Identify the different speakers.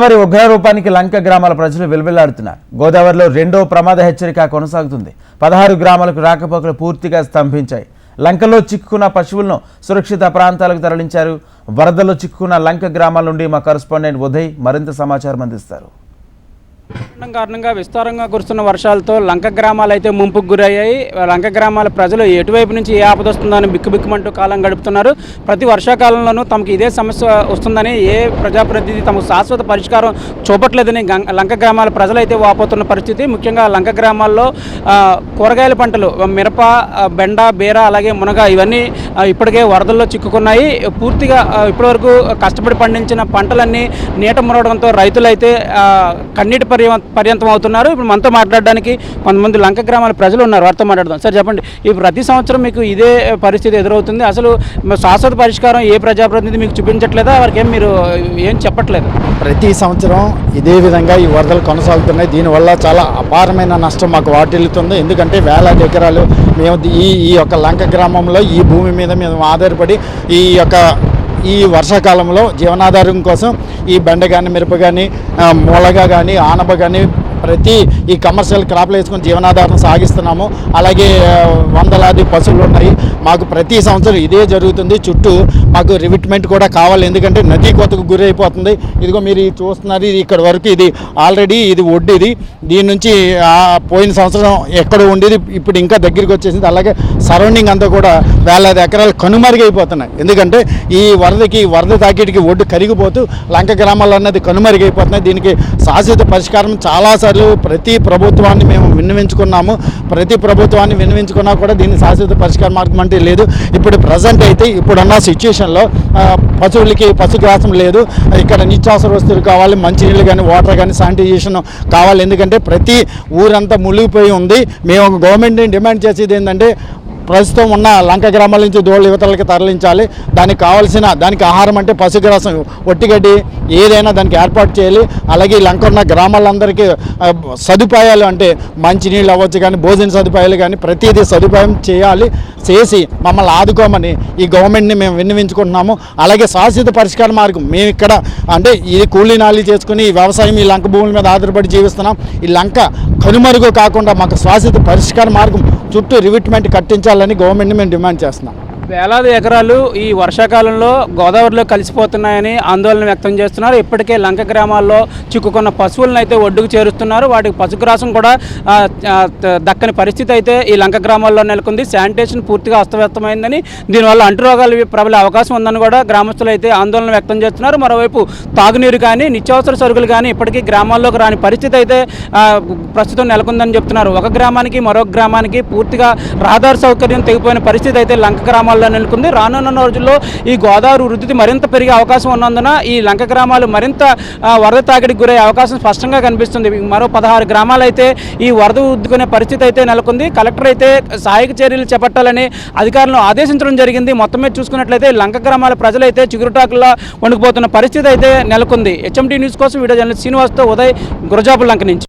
Speaker 1: గోదావరి ఉగ్ర రూపానికి లంక గ్రామాల ప్రజలు విలువెల్లాడుతున్నారు గోదావరిలో రెండో ప్రమాద హెచ్చరిక కొనసాగుతుంది. పదహారు గ్రామాలకు రాకపోకలు పూర్తిగా స్తంభించాయి. లంకలో చిక్కుకున్న పశువులను సురక్షిత ప్రాంతాలకు తరలించారు. వరదలో చిక్కుకున్న లంక గ్రామాల నుండి మా కరస్పాండెంట్ ఉదయ్ మరింత సమాచారం అందిస్తారు.
Speaker 2: కారణంగా విస్తారంగా కురుస్తున్న వర్షాలతో లంక గ్రామాలు అయితే ముంపుకు గురయ్యాయి. లంక గ్రామాల ప్రజలు ఎటువైపు నుంచి ఏ ఆపద వస్తుందని బిక్కుబిక్కుమంటూ కాలం గడుపుతున్నారు. ప్రతి వర్షాకాలంలోనూ తమకు ఇదే సమస్య వస్తుందని ఏ ప్రజాప్రతినిధి తమకు శాశ్వత పరిష్కారం చూపట్లేదని లంక గ్రామాల ప్రజలైతే వాపోతున్న పరిస్థితి. ముఖ్యంగా లంక గ్రామాల్లో కూరగాయల పంటలు మిరప బెండ బీర అలాగే మునగ ఇవన్నీ ఇప్పటికే వరదల్లో చిక్కుకున్నాయి. పూర్తిగా ఇప్పటివరకు కష్టపడి పండించిన పంటలన్నీ నీట మునగడంతో రైతులైతే కన్నీటి పర్య పర్యంతం అవుతున్నారు ఇప్పుడు మనతో మాట్లాడడానికి కొంతమంది లంక గ్రామాల ప్రజలు ఉన్నారు. వారితో మాట్లాడదాం. సార్ చెప్పండి. ఈ ప్రతి సంవత్సరం మీకు ఇదే పరిస్థితి ఎదురవుతుంది. అసలు శాశ్వత పరిష్కారం ఏ ప్రజాప్రతినిధి మీకు చూపించట్లేదా? వారికి ఏం మీరు ఏం చెప్పట్లేదు?
Speaker 3: ప్రతి సంవత్సరం ఇదే విధంగా ఈ వరదలు కొనసాగుతున్నాయి. దీనివల్ల చాలా అపారమైన నష్టం మాకు వాటిల్లుతుంది. ఎందుకంటే వేలాది ఎకరాలు మేము ఈ ఈ యొక్క లంక గ్రామంలో ఈ భూమి మీద మేము ఆధారపడి ఈ యొక్క ఈ వర్షాకాలంలో జీవనాధారం కోసం ఈ బెండ కానీ మిరప కానీ మూలగా కానీ ఆనప కానీ ప్రతి ఈ కమర్షియల్ క్రాప్లు వేసుకొని జీవనాధారం సాగిస్తున్నాము. అలాగే వందలాది పశువులు ఉన్నాయి. మాకు ప్రతి సంవత్సరం ఇదే జరుగుతుంది. చుట్టూ మాకు రివిట్మెంట్ కూడా కావాలి. ఎందుకంటే నదీ కోతకు గురి అయిపోతుంది. ఇదిగో మీరు ఇది చూస్తున్నారు. ఇది ఇక్కడ వరకు ఇది ఆల్రెడీ ఇది ఒడ్డిది ఇది. దీని నుంచి పోయిన సంవత్సరం ఎక్కడ ఉండేది ఇప్పుడు ఇంకా దగ్గరికి వచ్చేసింది. అలాగే సరౌండింగ్ అంతా కూడా వేలాది ఎకరాలు కనుమరుగైపోతున్నాయి. ఎందుకంటే ఈ వరదకి వరద తాకిడికి ఒడ్డు కరిగిపోతూ లంక గ్రామాలు అన్నది కనుమరుగైపోతున్నాయి. దీనికి శాశ్వత పరిష్కారం చాలాసార్లు ప్రతి ప్రభుత్వాన్ని మేము విన్నవించుకున్నాము. ప్రతి ప్రభుత్వాన్ని విన్నవించుకున్నా కూడా దీన్ని శాశ్వత పరిష్కార మార్గం అంటే లేదు. ఇప్పుడు ప్రజెంట్ అయితే ఇప్పుడున్న సిచ్యుయేషన్లో పశువులకి పశుగ్రాసం లేదు. ఇక్కడ నిత్యావసర వస్తువులు కావాలి మంచినీళ్ళు కానీ వాటర్ కానీ శానిటైజేషన్ కావాలి. ఎందుకంటే ప్రతి ఊరంతా మునిగిపోయి ఉంది. మేము గవర్నమెంట్ని డిమాండ్ చేసేది ఏంటంటే ప్రస్తుతం ఉన్న లంక గ్రామాల నుంచి దోళ్ళ యువతలకి తరలించాలి. దానికి కావాల్సిన దానికి ఆహారం అంటే పశుగ్రాసం ఒట్టిగడ్డి ఏదైనా దానికి ఏర్పాటు చేయాలి. అలాగే ఈ లంక ఉన్న గ్రామాలందరికీ సదుపాయాలు అంటే మంచినీళ్ళు అవ్వచ్చు కానీ భోజన సదుపాయాలు కానీ ప్రతిదీ సదుపాయం చేయాలి. చేసి మమ్మల్ని ఆదుకోమని ఈ గవర్నమెంట్ని మేము విన్నవించుకుంటున్నాము. అలాగే శాశ్వత పరిష్కార మార్గం మేము ఇక్కడ అంటే ఇది కూలీ నాలి చేసుకుని ఈ వ్యవసాయం ఈ లంక భూముల మీద ఆధారపడి జీవిస్తున్నాం. ఈ లంక కనుమరుగు కాకుండా మాకు శాశ్వత పరిష్కార మార్గం చుట్టూ రివిట్మెంట్ కట్టించాలని గవర్నమెంట్ని మేము డిమాండ్ చేస్తున్నాం.
Speaker 2: వేలాది ఎకరాలు ఈ వర్షాకాలంలో గోదావరిలో కలిసిపోతున్నాయని ఆందోళన వ్యక్తం చేస్తున్నారు. ఇప్పటికే లంక గ్రామాల్లో చిక్కుకున్న పశువులను అయితే ఒడ్డుకు చేరుస్తున్నారు. వాటికి పశుగ్రాసం కూడా దక్కని పరిస్థితి అయితే ఈ లంక గ్రామాల్లో నెలకొంది. శానిటేషన్ పూర్తిగా అస్తవ్యస్తమైందని దీనివల్ల అంటురోగాలు ప్రబలే అవకాశం ఉందని కూడా గ్రామస్తులు అయితే ఆందోళన వ్యక్తం చేస్తున్నారు. మరోవైపు తాగునీరు కానీ నిత్యావసర సరుకులు కానీ ఇప్పటికీ గ్రామాల్లోకి రాని పరిస్థితి అయితే ప్రస్తుతం నెలకొందని చెప్తున్నారు. ఒక గ్రామానికి మరొక గ్రామానికి పూర్తిగా రహదారి సౌకర్యం తెగిపోయిన పరిస్థితి అయితే లంక గ్రామాల్లో నెలకొంది. రానున్న రోజుల్లో ఈ గోదావరి వృద్ధి మరింత పెరిగే అవకాశం ఉన్నందున ఈ లంక గ్రామాలు మరింత వరద తాకిడికి గురయ్యే అవకాశం స్పష్టంగా కనిపిస్తుంది. మరో పదహారు గ్రామాలు అయితే ఈ వరద ఉద్దుకునే పరిస్థితి అయితే నెలకొంది. కలెక్టర్ అయితే సహాయక చర్యలు చేపట్టాలని అధికారులను ఆదేశించడం జరిగింది. మొత్తం మీద చూసుకున్నట్లయితే లంక గ్రామాల ప్రజలైతే చిగురుటాకుల్లో వణికిపోతున్న పరిస్థితి అయితే నెలకొంది. హెచ్ఎంటీ న్యూస్ కోసం వీడియో జర్నలిస్ట్ శ్రీనివాస్తో ఉదయ్ గురజాపు లంక నుంచి.